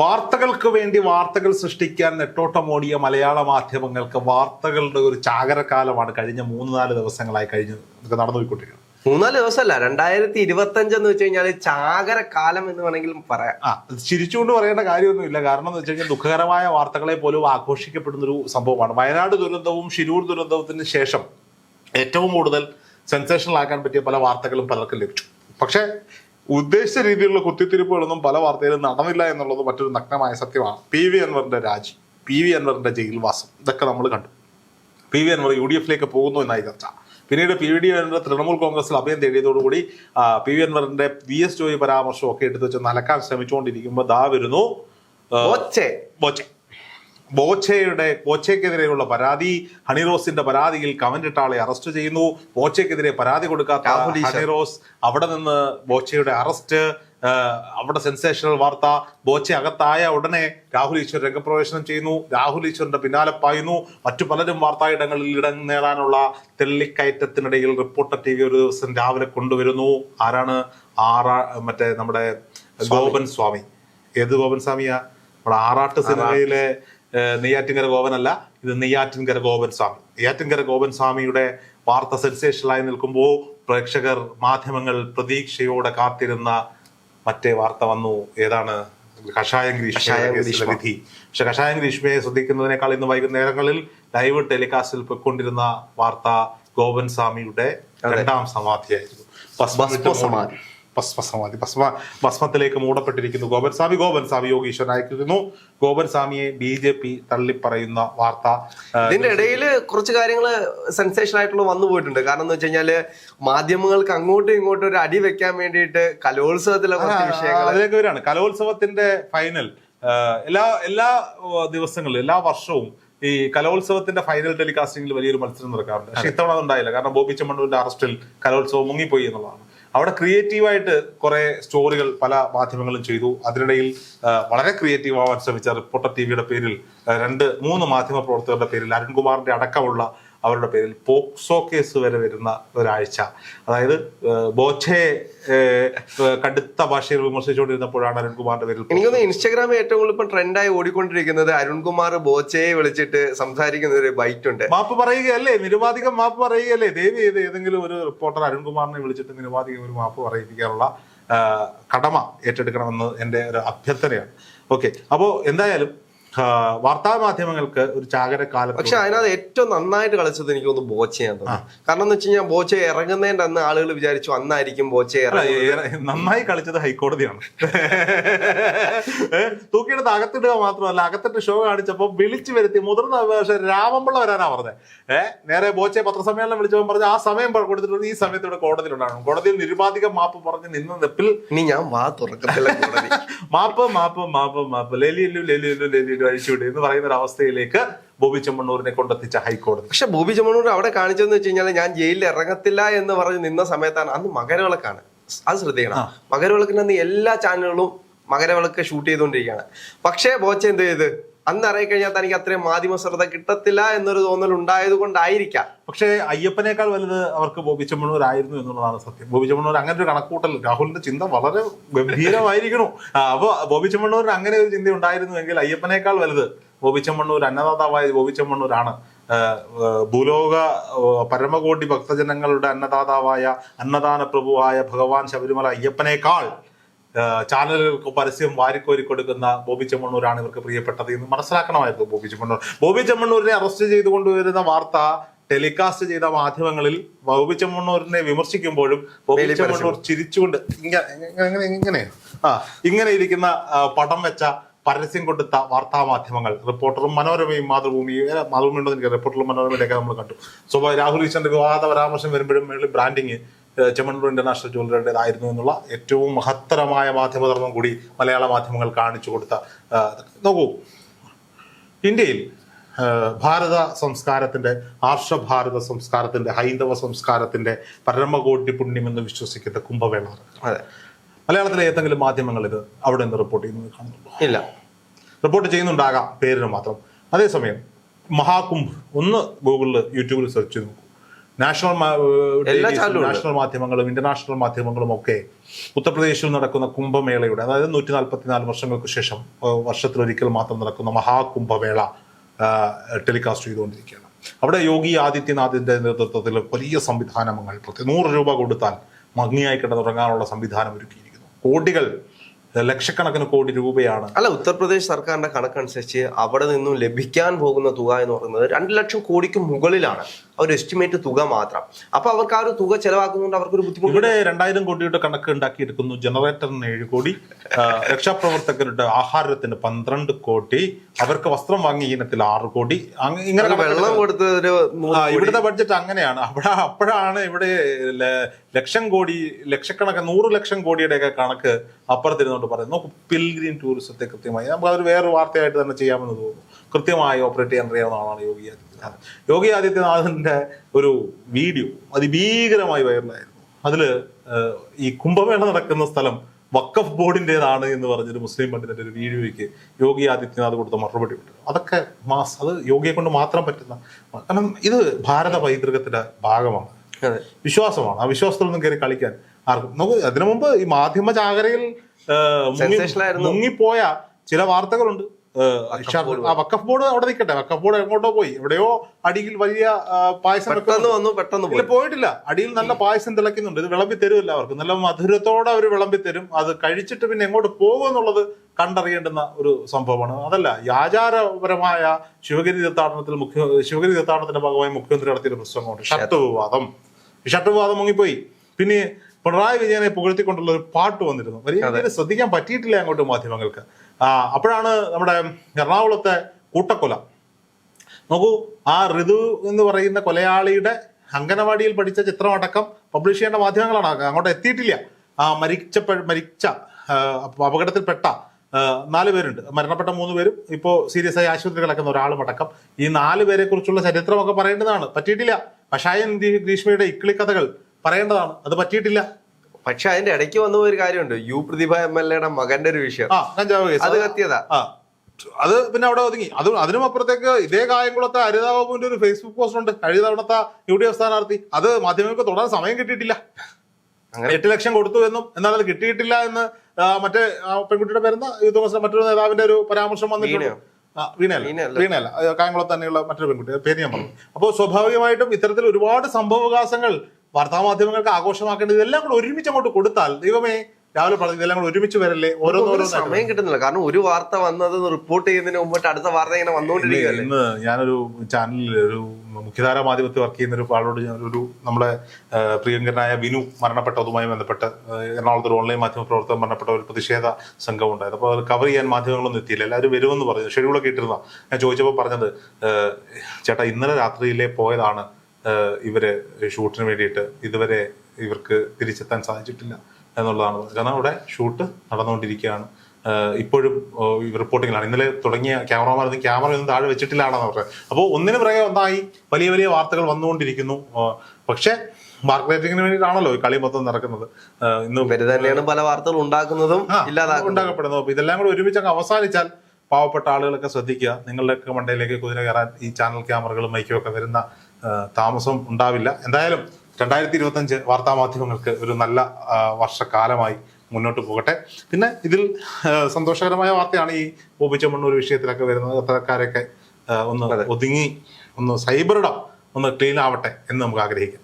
വാർത്തകൾക്ക് വേണ്ടി വാർത്തകൾ സൃഷ്ടിക്കാൻ നെട്ടോട്ടമോടിയ മലയാള മാധ്യമങ്ങൾക്ക് വാർത്തകളുടെ ഒരു ചാകരകാലമാണ് കഴിഞ്ഞ മൂന്ന് നാല് ദിവസങ്ങളായി കഴിഞ്ഞ് നടന്നുപോയിക്കൊണ്ടിരിക്കുന്നത്. മൂന്നാൽ ദിവസമല്ല രണ്ടായിരത്തി ഇരുപത്തി അഞ്ചെന്ന് വെച്ച് കഴിഞ്ഞാൽ ചാകര കാലം എന്ന് വേണമെങ്കിൽ പറയാം. ആ ചിരിച്ചുകൊണ്ട് പറയേണ്ട കാര്യമൊന്നുമില്ല കാരണം എന്ന് വെച്ച് കഴിഞ്ഞാൽ ദുഃഖകരമായ വാർത്തകളെ പോലും ആഘോഷിക്കപ്പെടുന്ന ഒരു സംഭവമാണ്. വയനാട് ദുരന്തവും ഷിരൂർ ദുരന്തത്തിന് ശേഷം ഏറ്റവും കൂടുതൽ സെൻസേഷണൽ ആക്കാൻ പറ്റിയ പല വാർത്തകളും പലർക്കും ലഭിച്ചു. പക്ഷേ ഉദ്ദേശിച്ച രീതിയിലുള്ള കുത്തിത്തിരിപ്പുകളൊന്നും പല വാർത്തയിലും നടന്നില്ല എന്നുള്ളത് മറ്റൊരു നഗ്നമായ സത്യമാണ്. പി വി അൻവറിന്റെ രാജി പി വി അൻവറിന്റെ ജയിൽവാസം ഇതൊക്കെ നമ്മൾ കണ്ടു. P V Anvar U D എഫിലേക്ക് പോകുന്നു എന്നായി ചർച്ച. പിന്നീട് P V D Anvar Trinamool കോൺഗ്രസിൽ അഭയം തേടിയതോടുകൂടി പി വി അൻവറിന്റെ വി എസ് ജോയി പരാമർശം ഒക്കെ എടുത്തു വെച്ച് നലക്കാൻ ശ്രമിച്ചുകൊണ്ടിരിക്കുമ്പോൾ ദാ വരുന്നു ബോച്ചെ. ബോച്ചെ. ബോച്ചയുടെ ബോച്ചയ്ക്കെതിരെയുള്ള പരാതി ഹണിറോസിന്റെ പരാതിയിൽ കമന്റിട്ട ആളെ അറസ്റ്റ് ചെയ്യുന്നു. ബോച്ചയ്ക്കെതിരെ പരാതി കൊടുക്കാത്ത ഹണിറോസ് അവിടെ നിന്ന് ബോച്ചയുടെ അറസ്റ്റ് അവിടെ സെൻസേഷണൽ വാർത്ത. ബോച്ച അകത്തായ ഉടനെ രാഹുൽ ഈശ്വർ രംഗപ്രവേശനം ചെയ്യുന്നു. രാഹുൽ ഈശ്വറിന്റെ പിന്നാലെ പായുന്നു. മറ്റു പലരും വാർത്തായിടങ്ങളിൽ ഇടം നേടാനുള്ള തെള്ളിക്കയറ്റത്തിനിടയിൽ റിപ്പോർട്ടർ ടി വി ഒരു ദിവസം രാവിലെ കൊണ്ടുവരുന്നു. ആരാണ്? ആറാ മറ്റേ നമ്മുടെ ഗോപൻ സ്വാമി. ഏത് ഗോപൻ സ്വാമിയാ? നമ്മുടെ ആറാട്ട് സിനിമയിലെ നെയ്യാറ്റിൻകര ഗോപനല്ല ഇത് നെയ്യാറ്റിൻകര ഗോപൻ സ്വാമി നെയ്യാറ്റിൻകര ഗോപൻ സ്വാമിയുടെ വാർത്ത സെൻസേഷനായി നിൽക്കുമ്പോൾ പ്രേക്ഷകർ മാധ്യമങ്ങൾ പ്രതീക്ഷയോടെ കാത്തിരുന്ന മറ്റേ വാർത്ത വന്നു. ഏതാണ്? കഷായം ഗ്രീഷ്മ. വിധി. പക്ഷെ കഷായം ഗ്രീഷ്മയെ ശ്രദ്ധിക്കുന്നതിനേക്കാൾ ഇന്ന് വൈകുന്നേരങ്ങളിൽ ലൈവ് ടെലികാസ്റ്റിൽ പൊയ്ക്കൊണ്ടിരുന്ന വാർത്ത ഗോപൻ സ്വാമിയുടെ രണ്ടാം സമാധിയായിരുന്നു. ഭസ്മ സമാധി. ഭസ്മസമാധി ഭസ്മ ഭസ്മത്തിലേക്ക് മൂടപ്പെട്ടിരിക്കുന്നു ഗോപൻ സ്വാമി. ഗോപൻ സ്വാമി യോഗീശ്വരൻ അയക്കുന്നു ഗോപൻ സ്വാമിയെ ബി ജെ പി തള്ളിപ്പറയുന്ന വാർത്ത ഇതിന്റെ ഇടയിൽ കുറച്ച് കാര്യങ്ങൾ സെൻസേഷൻ ആയിട്ടുള്ള വന്നു പോയിട്ടുണ്ട്. കാരണം എന്ന് വെച്ച് കഴിഞ്ഞാൽ മാധ്യമങ്ങൾക്ക് അങ്ങോട്ടും ഇങ്ങോട്ടും ഒരു അടി വെക്കാൻ വേണ്ടിയിട്ട് കലോത്സവത്തിലെ കുറച്ച് വിഷയങ്ങൾ അതിലേക്ക് വരാണ് കലോത്സവത്തിന്റെ ഫൈനൽ എല്ലാ എല്ലാ ദിവസങ്ങളിലും എല്ലാ വർഷവും ഈ കലോത്സവത്തിന്റെ ഫൈനൽ ടെലികാസ്റ്റിംഗിൽ വലിയൊരു മത്സരം നടക്കാറുണ്ട്. പക്ഷെ ഇത്തവണ അതുണ്ടായില്ല. കാരണം ബോബി ചെമ്മണ്ണൂരിന്റെ അറസ്റ്റിൽ കലോത്സവം മുങ്ങിപ്പോയി എന്നുള്ളതാണ്. അവിടെ ക്രിയേറ്റീവായിട്ട് കുറെ സ്റ്റോറികൾ പല മാധ്യമങ്ങളും ചെയ്തു. അതിനിടയിൽ വളരെ ക്രിയേറ്റീവ് ആവാൻ ശ്രമിച്ച റിപ്പോർട്ടർ ടി വിയുടെ പേരിൽ രണ്ട് മൂന്ന് മാധ്യമ പ്രവർത്തകരുടെ പേരിൽ അരുൺകുമാറിന്റെ അടക്കമുള്ള അവരുടെ പേരിൽ പോക്സോ കേസ് വരെ വരുന്ന ഒരാഴ്ച. അതായത് ബോച്ചെ ബോച്ചയെ കടുത്ത ഭാഷയിൽ വിമർശിച്ചുകൊണ്ടിരുന്നപ്പോഴാണ് അരുൺകുമാറിന്റെ പേരിൽ എനിക്കൊന്ന് ഇൻസ്റ്റാഗ്രാമിൽ ഏറ്റവും കൂടുതൽ ഇപ്പം ട്രെൻഡായി ഓടിക്കൊണ്ടിരിക്കുന്നത് അരുൺകുമാർ ബോച്ചയെ വിളിച്ചിട്ട് സംസാരിക്കുന്ന ഒരു ബൈറ്റ് ഉണ്ട്. മാപ്പ് പറയുകയല്ലേ? നിരുപാധികം മാപ്പ് പറയുകയല്ലേ? ദേവി ചെയ്ത് ഏതെങ്കിലും ഒരു റിപ്പോർട്ടർ അരുൺകുമാറിനെ വിളിച്ചിട്ട് നിരുപാധികം ഒരു മാപ്പ് പറയിപ്പിക്കാനുള്ള കടമ ഏറ്റെടുക്കണമെന്ന് എന്റെ ഒരു അഭ്യർത്ഥനയാണ്. ഓക്കെ. അപ്പോ എന്തായാലും വാർത്താ മാധ്യമങ്ങൾക്ക് ഒരു ചാകര കാലത്ത് പക്ഷെ അതിനകത്ത് ഏറ്റവും നന്നായിട്ട് കളിച്ചത് എനിക്ക് ഒന്ന് ബോച്ചയാണ് കാരണം എന്ന് വെച്ച് കഴിഞ്ഞാൽ ബോച്ച ഇറങ്ങുന്നതിന്റെ അന്ന് ആളുകൾ വിചാരിച്ചു അന്നായിരിക്കും ബോച്ച നന്നായി കളിച്ചത് ഹൈക്കോടതിയാണ്. തൂക്കിയിട്ട് തൂക്കിയെടുത്ത് അകത്തിടുക മാത്രമല്ല അകത്തിട്ട് ഷോ കാണിച്ചപ്പോൾ വിളിച്ചു വരുത്തി മുതിർന്ന പക്ഷേ രാമമ്പിള്ള വരാനാ പറഞ്ഞത് ഏഹ് നേരെ ബോച്ചെ പത്രസമ്മേളനം വിളിച്ചപ്പോൾ പറഞ്ഞു ആ സമയം കൊടുത്തിട്ടുണ്ട്. ഈ സമയത്ത് ഇവിടെ കോടതിയിലുണ്ടാകണം കോടതിയിൽ നിരുപാധികം മാപ്പ് പറഞ്ഞ് നിന്ന നിപ്പിൽ ഇനി ഞാൻ വാ തുറക്കത്തില്ല മാപ്പ് മാപ്പ് മാപ്പ് മാപ്പ്. ലെലിയല്ലു ലെലിയല്ലു ലെലിയല്ലു അഴിച്ചുവിടും എന്ന് പറയുന്ന ഒരു അവസ്ഥയിലേക്ക് ബോബി ചെമ്മണ്ണൂരിനെ കൊണ്ടെത്തിച്ച ഹൈക്കോടതി. പക്ഷെ ബോബി ചെമ്മണ്ണൂർ അവിടെ കാണിച്ചതെന്ന് വെച്ച് കഴിഞ്ഞാൽ ഞാൻ ജയിലിൽ ഇറങ്ങത്തില്ല എന്ന് പറഞ്ഞ് നിന്ന സമയത്താണ് അന്ന് മകരവിളക്കാണ്. അത് ശ്രദ്ധിക്കണം. മകരവിളക്കിന് അന്ന് എല്ലാ ചാനലുകളും മകരവിളക്ക് ഷൂട്ട് ചെയ്തുകൊണ്ടിരിക്കുകയാണ്. പക്ഷേ ബോച്ച എന്ത് ചെയ്ത്? അന്ന് ഇറങ്ങി കഴിഞ്ഞാൽ തനിക്ക് അത്രയും മാധ്യമ ശ്രദ്ധ കിട്ടത്തില്ല എന്നൊരു തോന്നൽ ഉണ്ടായത് കൊണ്ടായിരിക്കാം പക്ഷേ അയ്യപ്പനേക്കാൾ വലുത് അവർക്ക് ബോബി ചെമ്മണൂർ ആയിരുന്നു എന്നുള്ളതാണ് സത്യം. ബോബി ചെമ്മണൂർ അങ്ങനെ ഒരു കണക്കൂട്ടൽ രാഹുലിന്റെ ചിന്ത വളരെ ഗംഭീരമായിരിക്കണു. അപ്പോൾ അപ്പൊ ബോബി ചെമ്മണ്ണൂരിന് അങ്ങനെ ഒരു ചിന്ത ഉണ്ടായിരുന്നുവെങ്കിൽ അയ്യപ്പനേക്കാൾ വലുത് ബോബി ചെമ്മണ്ണൂർ അന്നദാതാവായ ബോബി ചെമ്മണ്ണൂരാണ് ഭൂലോക പരമകോടി ഭക്തജനങ്ങളുടെ അന്നദാതാവായ അന്നദാന പ്രഭുവായ ഭഗവാൻ ശബരിമല അയ്യപ്പനേക്കാൾ ചാനലുകൾക്ക് പരസ്യം വാരിക്കോരി കൊടുക്കുന്ന ബോബി ചെമ്മണ്ണൂരാണ് ഇവർക്ക് പ്രിയപ്പെട്ടത് എന്ന് മനസ്സിലാക്കണമായിരുന്നു ബോബി ചെമ്മണ്ണൂർ. ബോബി ചെമ്മണ്ണൂരിനെ അറസ്റ്റ് ചെയ്തു കൊണ്ടുവരുന്ന വാർത്ത ടെലികാസ്റ്റ് ചെയ്ത മാധ്യമങ്ങളിൽ ബോബി ചെമ്മണ്ണൂരിനെ വിമർശിക്കുമ്പോഴും ബോബി ചെമ്മണ്ണൂർ ചിരിച്ചുകൊണ്ട് ഇങ്ങനെ ഇങ്ങനെ. ആ ഇങ്ങനെ ഇരിക്കുന്ന പടം വെച്ച പരസ്യം കൊടുത്ത വാർത്താ മാധ്യമങ്ങൾ റിപ്പോർട്ടറും മനോരമയും മാതൃഭൂമിയും മാതൃഭൂമി ഉണ്ടോ എനിക്ക് റിപ്പോർട്ടറും മനോരമയിലൊക്കെ നമ്മൾ കണ്ടു. സ്വഭാവ രാഹുൽ ഈശ്വറിന്റെ വിവാദ പരാമർശം വരുമ്പോഴും ബ്രാൻഡിങ് ചെമ്മണ്ണൂർ ഇന്റർനാഷണൽ ജ്വല്ലറിയുടേതായിരുന്നു എന്നുള്ള ഏറ്റവും മഹത്തരമായ മാധ്യമധർമ്മം കൂടി മലയാള മാധ്യമങ്ങൾ കാണിച്ചു കൊടുത്ത നോക്കൂ. ഇന്ത്യയിൽ ഭാരത സംസ്കാരത്തിന്റെ ആർഷഭാരത സംസ്കാരത്തിന്റെ ഹൈന്ദവ സംസ്കാരത്തിന്റെ പരമകോട്ടി പുണ്യമെന്ന് വിശ്വസിക്കുന്ന കുംഭമേള. അതെ. മലയാളത്തിലെ ഏതെങ്കിലും മാധ്യമങ്ങൾ ഇത് അവിടെ നിന്ന് റിപ്പോർട്ട് ചെയ്യുന്നത് കാണുന്നുണ്ടോ? ഇല്ല. റിപ്പോർട്ട് ചെയ്യുന്നുണ്ടാകാം പേരിന് മാത്രം. അതേസമയം മഹാകുംഭ് ഒന്ന് ഗൂഗിളിൽ യൂട്യൂബിൽ സെർച്ച് ചെയ്ത് നോക്കൂ. നാഷണൽ. നാഷണൽ മാധ്യമങ്ങളും ഇന്റർനാഷണൽ മാധ്യമങ്ങളും ഒക്കെ ഉത്തർപ്രദേശിൽ നടക്കുന്ന കുംഭമേളയുടെ അതായത് നൂറ്റി നാൽപ്പത്തിനാല് വർഷങ്ങൾക്ക് ശേഷം വർഷത്തിലൊരിക്കൽ മാത്രം നടക്കുന്ന മഹാകുംഭമേള ടെലികാസ്റ്റ് ചെയ്തുകൊണ്ടിരിക്കുകയാണ്. അവിടെ യോഗി ആദിത്യനാഥിന്റെ നേതൃത്വത്തിൽ വലിയ സംവിധാനങ്ങൾ നൂറ് രൂപ കൊടുത്താൽ ഭംഗിയായി കിടന്നുറങ്ങാനുള്ള സംവിധാനം ഒരുക്കിയിരിക്കുന്നു. കോടികൾ ലക്ഷക്കണക്കിന് കോടി രൂപയാണ്. അല്ല ഉത്തർപ്രദേശ് സർക്കാരിന്റെ കണക്കനുസരിച്ച് അവിടെ നിന്നും ലഭിക്കാൻ പോകുന്ന തുക എന്ന് പറയുന്നത് രണ്ട് ലക്ഷം കോടിക്ക് മുകളിലാണ്. ഒരു എസ്റ്റിമേറ്റ് തുക മാത്രം. അപ്പൊ അവർക്ക് ആ ഒരു തുക ചെലവാക്കുന്നതുകൊണ്ട് അവർക്കൊരു ബുദ്ധിമുട്ട് ഇവിടെ രണ്ടായിരം കോടിയുടെ കണക്ക് ഉണ്ടാക്കിയെടുക്കുന്നു ജനറേറ്ററിന് ഏഴ് കോടി രക്ഷാപ്രവർത്തകരുടെ ആഹാരത്തിന് പന്ത്രണ്ട് കോടി അവർക്ക് വസ്ത്രം വാങ്ങിയ ഇനത്തിൽ ആറ് കോടി ഇങ്ങനെ വെള്ളം കൊടുത്ത് ഒരു ഇവിടുത്തെ ബഡ്ജറ്റ് അങ്ങനെയാണ്. അവിടെ അപ്പോഴാണ് ഇവിടെ ലക്ഷം കോടി ലക്ഷക്കണക്ക് നൂറ് ലക്ഷം കോടിയുടെ ഒക്കെ കണക്ക് അപ്പുറത്തിരുന്നോണ്ട് പറയുന്നത്. നോക്കൂ പിൽഗ്രീൻ ടൂറിസത്തെ കൃത്യമായി. നമുക്ക് അതൊരു വേറെ വാർത്തയായിട്ട് തന്നെ ചെയ്യാമെന്ന് തോന്നുന്നു. കൃത്യമായി ഓപ്പറേറ്റ് ചെയ്യാൻ അറിയാവുന്ന ആളാണ് യോഗി ആദിത്യനാഥ് യോഗി ആദിത്യനാഥിന്റെ ഒരു വീഡിയോ അതിഭീകരമായി വൈറലായിരുന്നു അതിൽ ഈ കുംഭമേള നടക്കുന്ന സ്ഥലം വക്കഫ് ബോർഡിന്റെതാണ് എന്ന് പറഞ്ഞൊരു മുസ്ലിം പണ്ഡിതന്റെ ഒരു വീഡിയോയ്ക്ക് യോഗി ആദിത്യനാഥ് കൊടുത്ത മറുപടി ഉണ്ട്. അതൊക്കെ മാസ് അത് യോഗിയെ കൊണ്ട് മാത്രം പറ്റുന്ന കാരണം ഇത് ഭാരത പൈതൃകത്തിന്റെ ഭാഗമാണ്. വിശ്വാസമാണ്. ആ വിശ്വാസത്തിലൊന്നും കയറി കളിക്കാൻ ആർക്കും നമുക്ക് അതിനു മുമ്പ് ഈ മാധ്യമ ചാകരയിൽ മുങ്ങിപ്പോയ ചില വാർത്തകളുണ്ട്. വക്കഫ് ബോർഡ് അവിടെ നിൽക്കട്ടെ. വക്കഫ് ബോർഡ് എങ്ങോട്ടോ പോയി. എവിടെയോ അടിയിൽ വലിയ പായസം പെട്ടെന്ന് വന്നു പെട്ടെന്ന് ഇല്ല പോയി. പോയിട്ടില്ല. അടിയിൽ നല്ല പായസം തിളയ്ക്കുന്നുണ്ട്. ഇത് വിളമ്പി തരുമല്ല അവർക്ക് നല്ല മധുരത്തോടെ അവർ വിളമ്പി തരും. അത് കഴിച്ചിട്ട് പിന്നെ എങ്ങോട്ട് പോകും എന്നുള്ളത് കണ്ടറിയേണ്ടുന്ന ഒരു സംഭവമാണ്. അതല്ല ആചാരപരമായ ശിവഗിരി തീർത്ഥാടനത്തിൽ മുഖ്യ ശിവഗിരി തീർത്ഥാടനത്തിന്റെ ഭാഗമായി മുഖ്യമന്ത്രി നടത്തിയൊരു പ്രസംഗമുണ്ട് ഷട്ട് വിവാദം ഷട്ട് വിവാദം മുങ്ങിപ്പോയി. പിന്നെ പിണറായി വിജയനെ പുകഴ്ത്തിക്കൊണ്ടുള്ള ഒരു പാട്ട് വന്നിരുന്നു. വലിയ ശ്രദ്ധിക്കാൻ പറ്റിയിട്ടില്ല അങ്ങോട്ട് മാധ്യമങ്ങൾക്ക്. അപ്പോഴാണ് നമ്മുടെ എറണാകുളത്തെ കൂട്ടക്കൊല. നോക്കൂ ആ ഋതു എന്ന് പറയുന്ന കൊലയാളിയുടെ അംഗനവാടിയിൽ പഠിച്ച ചിത്രമടക്കം പബ്ലിഷ് ചെയ്യേണ്ട മാധ്യമങ്ങളാണ്. അങ്ങോട്ട് എത്തിയിട്ടില്ല. ആ മരിച്ച മരിച്ച അപകടത്തിൽപ്പെട്ട നാല് പേരുണ്ട്. മരണപ്പെട്ട മൂന്ന് പേരും ഇപ്പോൾ സീരിയസ് ആയി ആശുപത്രി കിടക്കുന്ന ഒരാളും അടക്കം. ഈ നാല് പേരെ കുറിച്ചുള്ള ചരിത്രമൊക്കെ പറയേണ്ടതാണ്. പറ്റിയിട്ടില്ല. പക്ഷായൻ ഗ്രീ- ഗ്രീഷ്മയുടെ ഇക്കിളി കഥകൾ പറയേണ്ടതാണ്. അത് പറ്റിയിട്ടില്ല. പക്ഷെ അതിന്റെ ഇടയ്ക്ക് വന്ന ഒരു കാര്യമുണ്ട്. യു പ്രതിഭ എം എൽ എയുടെ മകന്റെ ഒരു വിഷയം. ആ കഞ്ചാവ് കേസ്. അത് കത്തിയതാ. അത് പിന്നെ അവിടെ ഒതുങ്ങി. അത് അതിനും അപ്പുറത്തേക്ക് ഇതേ കായംകുളത്തെ ഹരിത ബാബുവിന്റെ ഒരു ഫേസ്ബുക്ക് പോസ്റ്റ് ഉണ്ട്. കഴിഞ്ഞ തവണത്തെ യു ഡി എഫ് സ്ഥാനാർത്ഥി. അത് മാധ്യമങ്ങൾക്ക് തുടരാൻ സമയം കിട്ടിയിട്ടില്ല. അങ്ങനെ? എട്ട് ലക്ഷം കൊടുത്തു എന്നും എന്നാൽ അത് കിട്ടിയിട്ടില്ല എന്ന് മറ്റേ പെൺകുട്ടിയുടെ പേരുന്ന യൂത്ത് കോൺഗ്രസ് മറ്റൊരു നേതാവിന്റെ ഒരു പരാമർശം വന്നിട്ടുണ്ട്. വീണയല്ല. വീണയല്ല. കായംകുളത്ത് തന്നെയുള്ള മറ്റൊരു പെൺകുട്ടി. പേര് ഞാൻ പറഞ്ഞു അപ്പോൾ സ്വാഭാവികമായിട്ടും ഇത്തരത്തിൽ ഒരുപാട് സംഭവവികാസങ്ങൾ വാർത്താമാധ്യമങ്ങൾക്ക് ആഘോഷമാക്കേണ്ടത് ഇതെല്ലാം കൂടെ ഒരുമിച്ച് അങ്ങോട്ട് കൊടുത്താൽ ദൈവമേ രാവിലെ പറഞ്ഞു ഇതെല്ലാം കൂടെ ഒരുമിച്ച് വരല്ലേ? ഒരു സമയം കിട്ടുന്നില്ല. കാരണം ഒരു വാർത്ത വന്നത് റിപ്പോർട്ട് ചെയ്യുന്നതിന് മുമ്പിട്ട് അടുത്ത വാർത്ത ഇങ്ങനെ വന്നുകൊണ്ടിരിക്കുകയല്ലേ? ഇന്ന് ഞാനൊരു ചാനലിൽ ഒരു മുഖ്യധാര മാധ്യമത്തിൽ വർക്ക് ചെയ്യുന്ന ഒരു ആളോട് ഞാൻ ഒരു നമ്മുടെ പ്രിയങ്കരനായ വിനു മരണപ്പെട്ടതുമായി ബന്ധപ്പെട്ട് എറണാകുളത്ത് ഒരു ഓൺലൈൻ മാധ്യമ പ്രവർത്തകൻ മരണപ്പെട്ട ഒരു പ്രതിഷേധ സംഘം ഉണ്ടായത് അപ്പോൾ അത് കവർ ചെയ്യാൻ മാധ്യമങ്ങളൊന്നും എത്തിയില്ല. എല്ലാവരും വരുമെന്ന് പറഞ്ഞു. ഷെഡ്യൂളൊക്കെ ഇട്ടിരുന്ന ഞാൻ ചോദിച്ചപ്പോൾ പറഞ്ഞത് ചേട്ടാ ഇന്നലെ രാത്രിയിലെ പോയതാണ് ഇവർ ഷൂട്ടിന് വേണ്ടിയിട്ട് ഇതുവരെ ഇവർക്ക് തിരിച്ചെത്താൻ സാധിച്ചിട്ടില്ല എന്നുള്ളതാണ് കാരണം അവിടെ ഷൂട്ട് നടന്നുകൊണ്ടിരിക്കുകയാണ്. ഇപ്പോഴും റിപ്പോർട്ടിങ്ങിലാണ് ഇന്നലെ തുടങ്ങിയ ക്യാമറമാർ ക്യാമറ ഒന്നും താഴെ വെച്ചിട്ടില്ലാണെന്ന് പറഞ്ഞത്. അപ്പോൾ ഒന്നിനു പിറകെ ഒന്നായി. വലിയ വലിയ വാർത്തകൾ വന്നുകൊണ്ടിരിക്കുന്നു. പക്ഷേ മാർക്കറ്റിങ്ങിന് വേണ്ടിയിട്ടാണല്ലോ ഈ കളി മൊത്തം നടക്കുന്നത്. ഇന്ന് ഇവർ തന്നെയാണ് പല വാർത്തകൾ ഉണ്ടാക്കുന്നതും ഉണ്ടാക്കപ്പെടുന്നത്. അപ്പൊ ഇതെല്ലാം കൂടെ ഒരുമിച്ച് അങ്ങ് അവസാനിച്ചാൽ പാവപ്പെട്ട ആളുകളൊക്കെ ശ്രദ്ധിക്കുക. നിങ്ങളുടെയൊക്കെ മണ്ടയിലേക്ക് കുതിര കയറാൻ ഈ ചാനൽ ക്യാമറകളും മൈക്കും ഒക്കെ വരുന്ന താമസം ഉണ്ടാവില്ല. എന്തായാലും രണ്ടായിരത്തി ഇരുപത്തഞ്ച് വാർത്താ മാധ്യമങ്ങൾക്ക് ഒരു നല്ല വർഷകാലമായി വർഷക്കാലമായി മുന്നോട്ട് പോകട്ടെ. പിന്നെ ഇതിൽ സന്തോഷകരമായ വാർത്തയാണ് ഈ ഓപിച്ചമണ്ണൂർ വിഷയത്തിലൊക്കെ വരുന്നത്. അത്തരക്കാരൊക്കെ ഒന്ന് ഒതുങ്ങി ഒന്ന് സൈബറിടം ഒന്ന് ക്ലീൻ ആവട്ടെ എന്ന് നമുക്ക് ആഗ്രഹിക്കാം